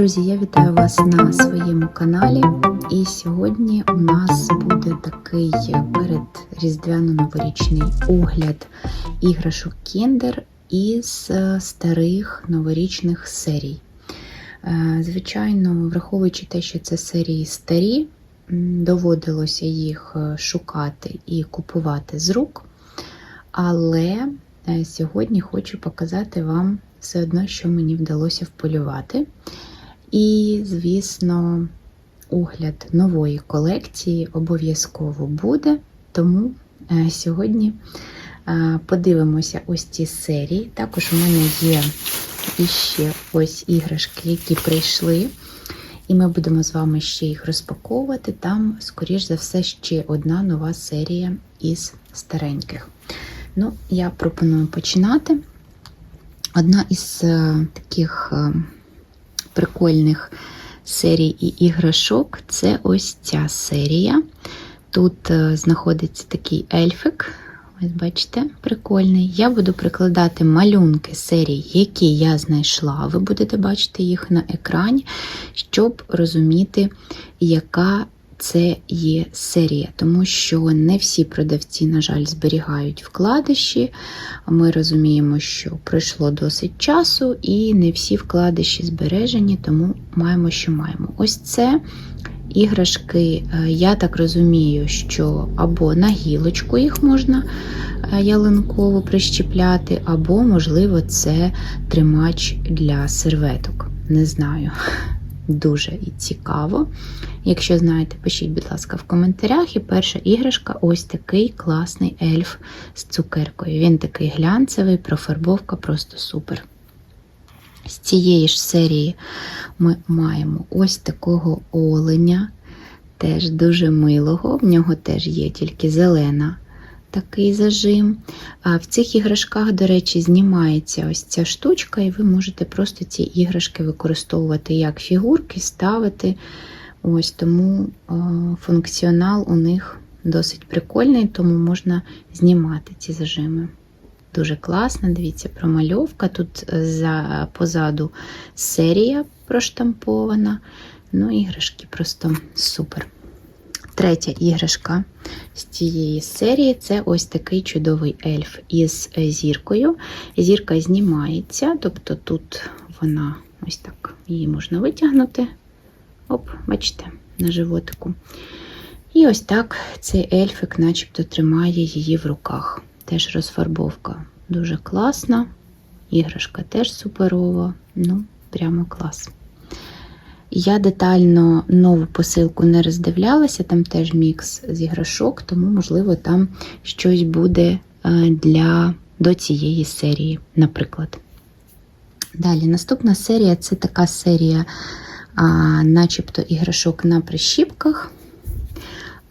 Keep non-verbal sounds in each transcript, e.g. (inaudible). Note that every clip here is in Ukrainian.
Друзі, я вітаю вас на своєму каналі. І сьогодні у нас буде такий перед різдвяно-новорічний огляд іграшок Kinder із е, старих новорічних серій. Е, Звичайно, враховуючи те, що це серії старі, доводилося їх е, шукати і купувати з рук. Але сьогодні хочу показати вам все одно, що мені вдалося вполювати. І, звісно, огляд нової колекції обов'язково буде. Тому е, сьогодні е, подивимося ось ці серії. Також у мене є іще ось іграшки, які прийшли. І ми будемо з вами ще їх розпаковувати. Там, скоріш за все, ще одна нова серія із стареньких. Ну, я пропоную починати. Одна із е, таких прикольних серій і іграшок це ось ця серія. Тут е, знаходиться такий ельфик. Ось бачите, прикольний. Я буду прикладати малюнки серій, які я знайшла. Ви будете бачити їх на екрані, щоб розуміти, яка це є серія, тому що не всі продавці, на жаль, зберігають вкладиші. Ми розуміємо, що пройшло досить часу, і не всі вкладиші збережені, тому маємо, що маємо. Ось це іграшки, е, я так розумію, що або на гілочку їх можна е, ялинково прищіпляти, або, можливо, це тримач для серветок. Не знаю. (laughs) Дуже цікаво. Якщо знаєте, пишіть, будь ласка, в коментарях. І перша іграшка ось такий класний ельф з цукеркою. Він такий глянцевий, профарбовка просто супер. З цієї ж серії ми маємо ось такого оленя, теж дуже милого. В нього теж є тільки зелена такий зажим. В цих іграшках, до речі, знімається ось ця штучка, і ви можете просто ці іграшки використовувати як фігурки, ставити. Ось Тому функціонал у них досить прикольний, тому можна знімати ці зажими. Дуже класно, дивіться, промальовка. Тут за, позаду серія проштампована. Ну, іграшки просто супер. Третя іграшка з цієї серії це ось такий чудовий ельф із зіркою. Зірка знімається, тобто тут вона ось так її можна витягнути. Оп, бачите, на животику. І ось так цей ельфик начебто тримає її в руках. Теж розфарбовка дуже класна. Іграшка теж суперова, ну, прямо клас. Я детально нову посилку не роздивлялася, там теж мікс з іграшок, тому, можливо, там щось буде для, до цієї серії, наприклад. Далі, наступна серія це така серія, а, начебто іграшок на прищіпках,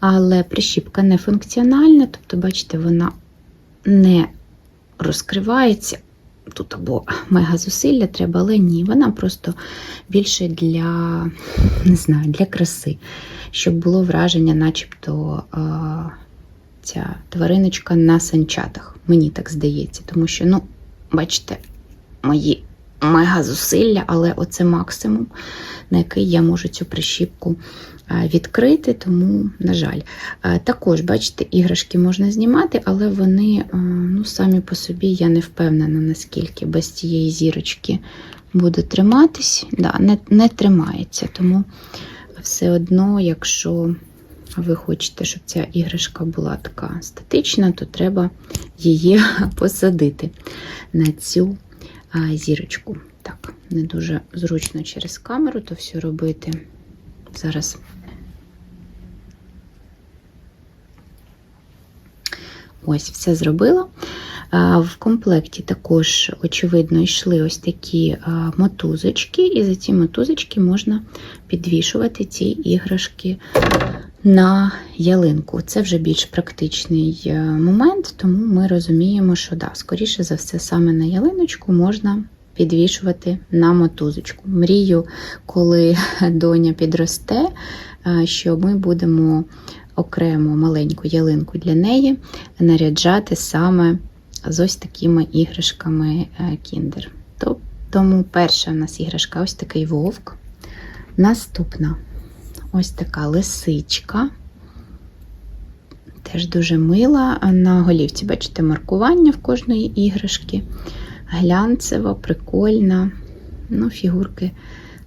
але прищіпка не функціональна, тобто, бачите, вона не розкривається. Тут або мега зусилля треба, але ні, вона просто більше для не знаю, для краси, щоб було враження, начебто а, ця твариночка на санчатах. Мені так здається, тому що, ну, бачите, мої мега зусилля, але оце максимум, на який я можу цю прищіпку відкрити, тому, на жаль. Також, бачите, іграшки можна знімати, але вони ну, самі по собі я не впевнена, наскільки без цієї зірочки буде триматись. Да, Не, не тримається, тому все одно, якщо ви хочете, щоб ця іграшка була така статична, то треба її (laughs) посадити на цю зірочку. Так, не дуже зручно через камеру то все робити. Зараз ось все зробила. В комплекті також, очевидно, йшли ось такі мотузочки, і за ці мотузочки можна підвішувати ці іграшки на ялинку. Це вже більш практичний е, момент, тому ми розуміємо, що да, скоріше за все, саме на ялиночку можна підвішувати на мотузочку. Мрію, коли (laughs) доня підросте, е, що ми будемо окремо маленьку ялинку для неї наряджати саме з ось такими іграшками Kinder. Тому перша у нас іграшка ось такий вовк. Наступна ось така лисичка. Теж дуже мила. На голівці, бачите, маркування в кожної іграшки. Глянцева, прикольна. Ну, фігурки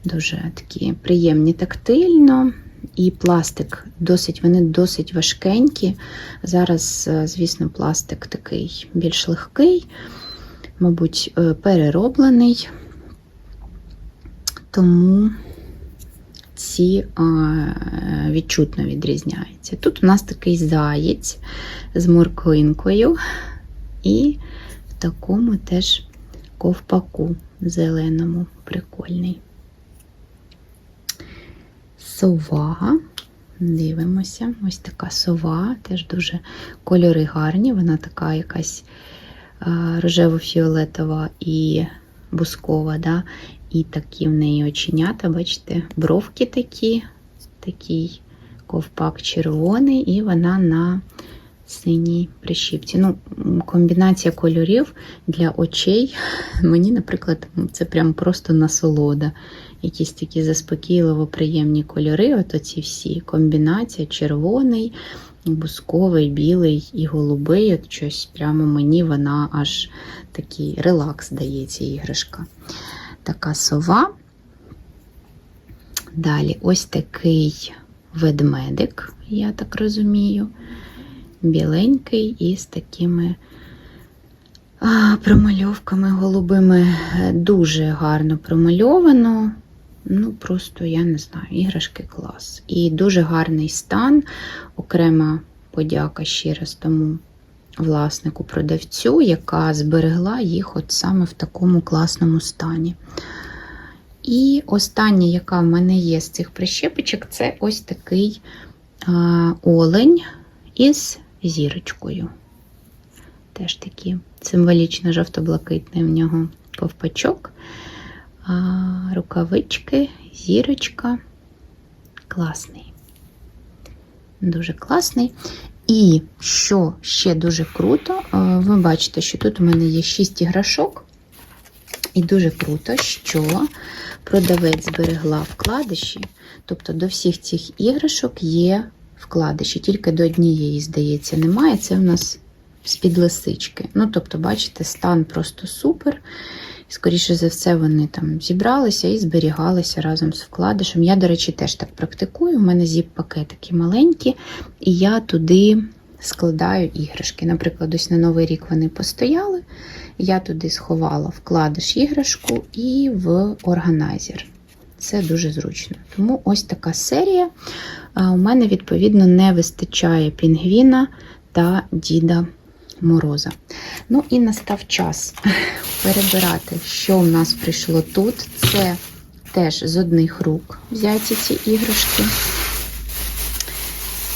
дуже такі приємні тактильно. І пластик досить, вони досить важкенькі. Зараз, е, звісно, пластик такий більш легкий, мабуть, е, перероблений. Тому ці е, відчутно відрізняються. Тут у нас такий заєць з морквинкою і в такому теж ковпаку зеленому, прикольний. Сова. Дивимося, ось така сова, теж дуже кольори гарні. Вона така якась е, рожево-фіолетова і бускова, да? і такі в неї оченята, бачите, бровки такі, такий ковпак червоний, і вона на синій прищіпці. Ну, Комбінація кольорів для очей. Мені, наприклад, це прям просто насолода. Якісь такі заспокійливо приємні кольори. От оці всі комбінація червоний, бусковий, білий і голубий. От щось прямо мені вона аж такий релакс дає ця іграшка. Така сова. Далі ось такий ведмедик, я так розумію біленький і з такими промальовками голубими. Дуже гарно промальовано. Ну, просто, я не знаю, іграшки клас. І дуже гарний стан. Окрема подяка ще раз тому власнику продавцю, яка зберегла їх от саме в такому класному стані. І остання, яка в мене є з цих прищепочок, це ось такий а, олень із зірочкою. Теж такий символічно жовто-блакитний в нього ковпачок, рукавички, зірочка. Класний. Дуже класний. І що ще дуже круто, ви бачите, що тут у мене є 6 іграшок. І дуже круто, що продавець зберегла вкладиші, тобто до всіх цих іграшок є вкладиші, тільки до однієї, здається, немає. Це в нас з-під лисички. Ну, тобто, бачите, стан просто супер. Скоріше за все, вони там зібралися і зберігалися разом з вкладишем. Я, до речі, теж так практикую. У мене зіп-пакетики маленькі, і я туди складаю іграшки. Наприклад, ось на Новий рік вони постояли. Я туди сховала вкладиш іграшку і в органайзер. Це дуже зручно. Тому ось така серія. У мене, відповідно, не вистачає пінгвіна та Діда Мороза. Ну і настав час (laughs) перебирати, що в нас прийшло тут. Це теж з одних рук взяті ці іграшки.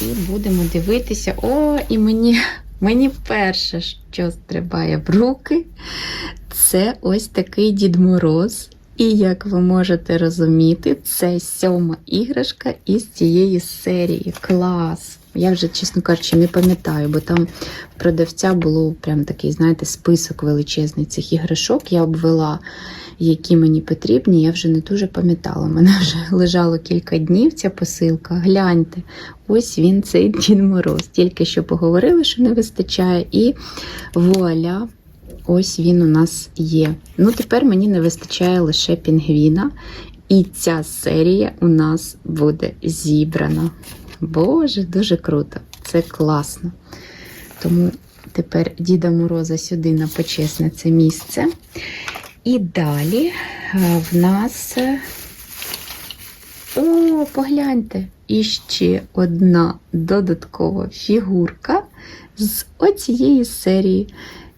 І будемо дивитися. О, і мені (laughs) мені перше, що стрибає в руки, це ось такий Дід Мороз. І як ви можете розуміти, це сьома іграшка із цієї серії. Клас! Я вже, чесно кажучи, не пам'ятаю, бо там в продавця було прям такий, знаєте, список величезний цих іграшок. Я обвела, які мені потрібні. Я вже не дуже пам'ятала. У мене (laughs) вже лежало кілька днів ця посилка. Гляньте, ось він цей Дід Мороз. Тільки що поговорили, що не вистачає, і вуаля! Ось він у нас є. Ну, тепер мені не вистачає лише пінгвіна. І ця серія у нас буде зібрана. Боже, дуже круто! Це класно. Тому тепер Діда Мороза сюди на почесне це місце. І далі в нас. О, погляньте! іще одна додаткова фігурка з оцієї серії.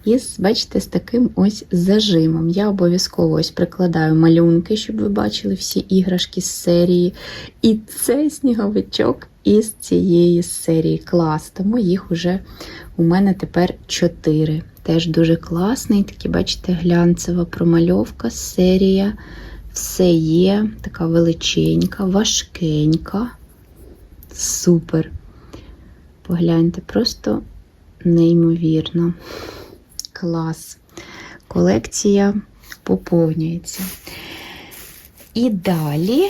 І, бачите, з таким ось зажимом. Я обов'язково ось прикладаю малюнки, щоб ви бачили всі іграшки з серії. І це сніговичок із цієї серії. Клас. Тому їх уже у мене тепер чотири. Теж дуже класний, такий, бачите, глянцева промальовка, серія. Все є, така величенька, важкенька. Супер. Погляньте, просто неймовірно. Клас. Колекція поповнюється. І далі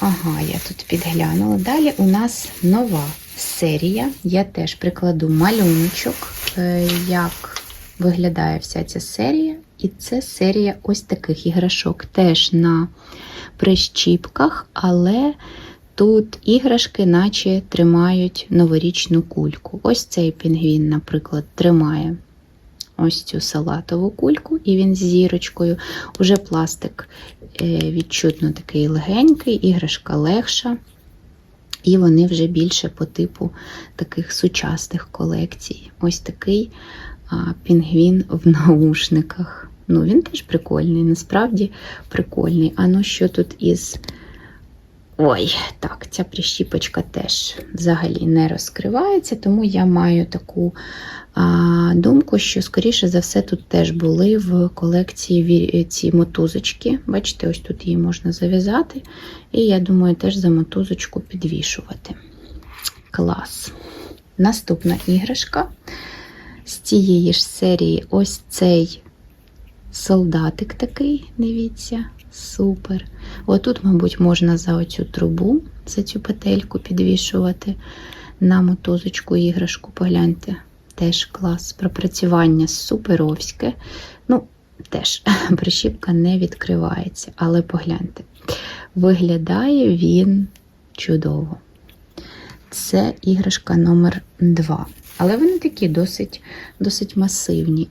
Ага, я тут підглянула. Далі у нас нова серія. Я теж прикладу малюночок, е, як виглядає вся ця серія. І це серія ось таких іграшок. Теж на прищіпках, але тут іграшки, наче тримають новорічну кульку. Ось цей пінгвін, наприклад, тримає ось цю салатову кульку, і він з зірочкою. Уже пластик е, відчутно такий легенький, іграшка легша. І вони вже більше по типу таких сучасних колекцій. Ось такий пінгвін в наушниках. Ну, він теж прикольний, насправді прикольний. А ну що тут із. Ой, так, ця прищіпочка теж взагалі не розкривається, тому я маю таку думку, що, скоріше за все, тут теж були в колекції ці мотузочки. Бачите, ось тут її можна зав'язати. І я думаю, теж за мотузочку підвішувати. Клас. Наступна іграшка з цієї ж серії ось цей солдатик такий, дивіться, супер. Отут, мабуть, можна за оцю трубу, за цю петельку підвішувати на мотузочку іграшку. Погляньте, теж клас. Пропрацювання суперовське. Ну, теж (laughs) прищіпка не відкривається, але погляньте. Виглядає він чудово. Це іграшка номер 2. Але вони такі досить, досить масивні.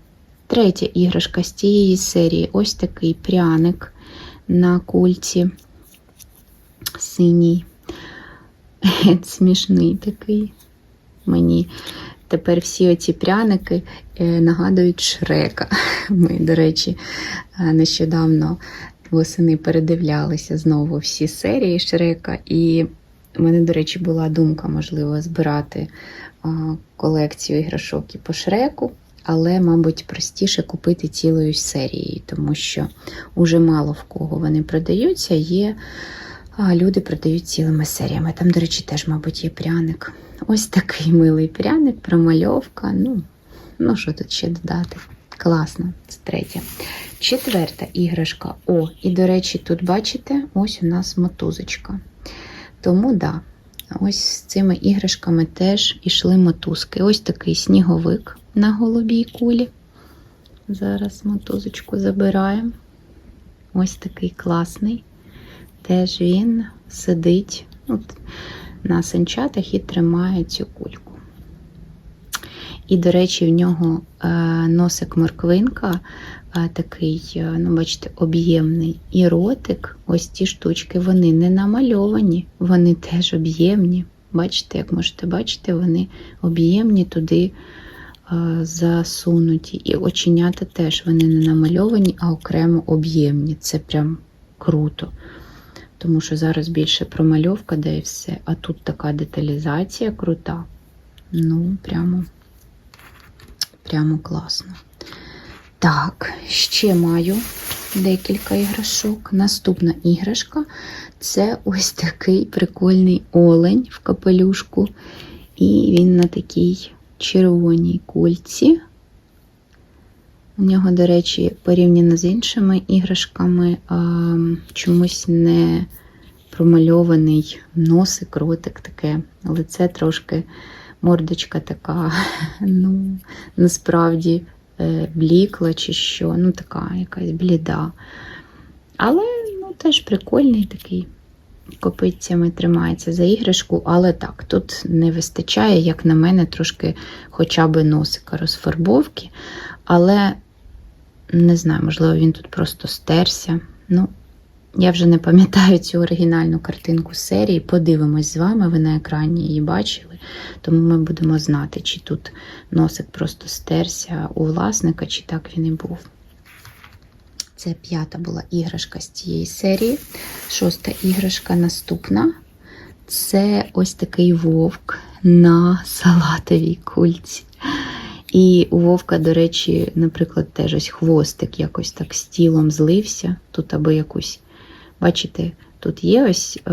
Третя іграшка з цієї серії ось такий пряник на кульці синій. (laughs) Смішний такий. Мені тепер всі оці пряники е, нагадують Шрека. (laughs) Ми, до речі, е, нещодавно восени передивлялися знову всі серії Шрека. І в мене, до речі, була думка, можливо, збирати колекцію іграшок і по Шреку. Але, мабуть, простіше купити цілою серією, тому що уже мало в кого вони продаються, є люди продають цілими серіями. Там, до речі, теж, мабуть, є пряник. Ось такий милий пряник, промальовка. Ну, ну що тут ще додати? Класно, це третя. Четверта іграшка. О, і, до речі, тут бачите, ось у нас мотузочка. Тому, да, ось з цими іграшками теж ішли мотузки. Ось такий сніговик на голубій кулі. Зараз мотузочку забираємо. Ось такий класний. Теж він сидить от, на санчатах і тримає цю кульку. І, до речі, в нього е, носик морквинка е, такий, е, ну, бачите, об'ємний. І ротик, ось ці штучки, вони не намальовані, вони теж об'ємні. Бачите, як можете бачити, вони об'ємні туди засунуті. І оченята теж вони не намальовані, а окремо об'ємні. Це прям круто. Тому що зараз більше промальовка, де і все. А тут така деталізація крута. Ну, прямо, прямо класно. Так, ще маю декілька іграшок. Наступна іграшка це ось такий прикольний олень в капелюшку. І він на такій червоній кульці. У нього, до речі, порівняно з іншими іграшками, чомусь не промальований носик, ротик таке, лице трошки мордочка така, (laughs) ну, насправді е, блікла чи що, ну така якась бліда. Але ну, теж прикольний такий. Копицями тримається за іграшку, але так, тут не вистачає, як на мене, трошки хоча б носика розфарбовки. Але не знаю, можливо, він тут просто стерся. Ну, я вже не пам'ятаю цю оригінальну картинку серії. Подивимось з вами, ви на екрані її бачили, тому ми будемо знати, чи тут носик просто стерся у власника, чи так він і був. Це п'ята була іграшка з цієї серії. Шоста іграшка наступна. Це ось такий вовк на салатовій кульці. І у вовка, до речі, наприклад, теж ось хвостик якось так з тілом злився. Тут аби якусь, бачите, тут є ось е,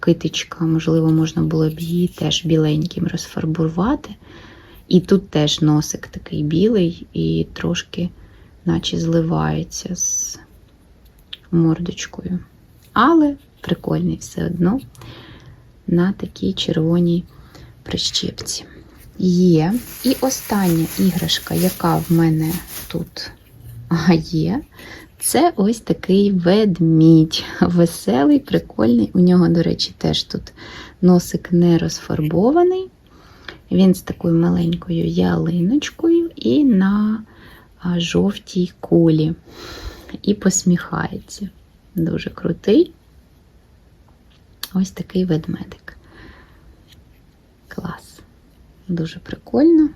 китичка, можливо, можна було б її теж біленьким розфарбувати. І тут теж носик такий білий і трошки, наче зливається з мордочкою. Але прикольний все одно на такій червоній прищепці. Є. І остання іграшка, яка в мене тут є, це ось такий ведмідь. Веселий, прикольний. У нього, до речі, теж тут носик не розфарбований. Він з такою маленькою ялиночкою і на жовтій кулі. І посміхається. Дуже крутий. Ось такий ведмедик. Клас. Дуже прикольно.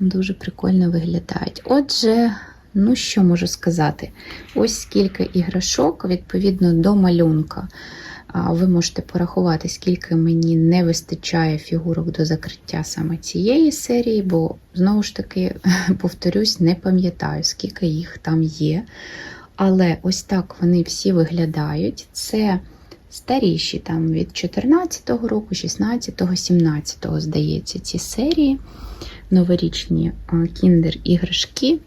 Дуже прикольно виглядають. Отже, ну що можу сказати? Ось скільки іграшок відповідно до малюнка. Ви можете порахувати, скільки мені не вистачає фігурок до закриття саме цієї серії, бо, знову ж таки, (laughs) повторюсь, не пам'ятаю, скільки їх там є. Але ось так вони всі виглядають. Це старіші там від 14-го року, 16-го, 17-го, здається, ці серії. Новорічні кіндер-іграшки.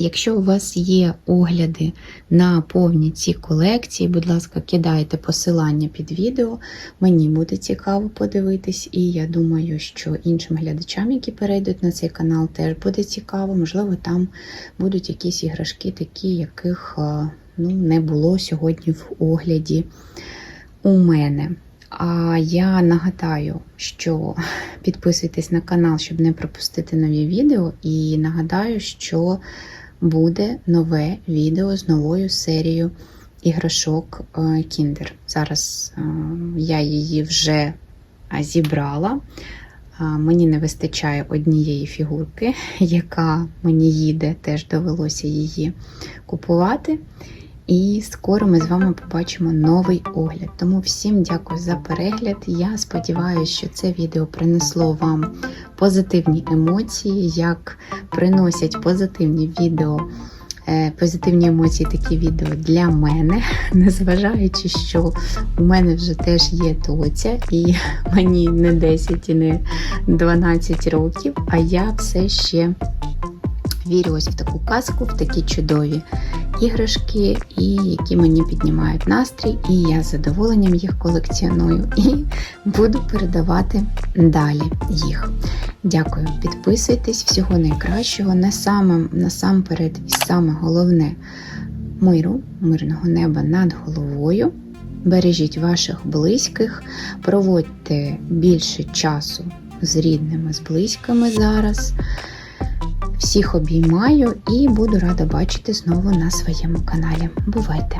Якщо у вас є огляди на повні ці колекції, будь ласка, кидайте посилання під відео. Мені буде цікаво подивитись, і я думаю, що іншим глядачам, які перейдуть на цей канал, теж буде цікаво. Можливо, там будуть якісь іграшки, такі, яких ну, не було сьогодні в огляді у мене. А я нагадаю, що (laughs) підписуйтесь на канал, щоб не пропустити нові відео. І нагадаю, що буде нове відео з новою серією іграшок Kinder. Зараз я її вже зібрала. Мені не вистачає однієї фігурки, (laughs) яка мені їде, теж довелося її купувати. І скоро ми з вами побачимо новий огляд. Тому всім дякую за перегляд. Я сподіваюся, що це відео принесло вам позитивні емоції, як приносять позитивні відео. Позитивні емоції такі відео для мене, (laughs) незважаючи, що у мене вже теж є доця, і (laughs) мені не 10 і не 12 років, а я все ще вірю ось в таку казку, в такі чудові іграшки, і які мені піднімають настрій, і я з задоволенням їх колекціоную і (laughs) буду передавати далі їх. Дякую, підписуйтесь, всього найкращого. Насамперед, і саме головне миру, мирного неба над головою. Бережіть ваших близьких, проводьте більше часу з рідними, з близькими зараз. Всіх обіймаю і буду рада бачити знову на своєму каналі. Бувайте!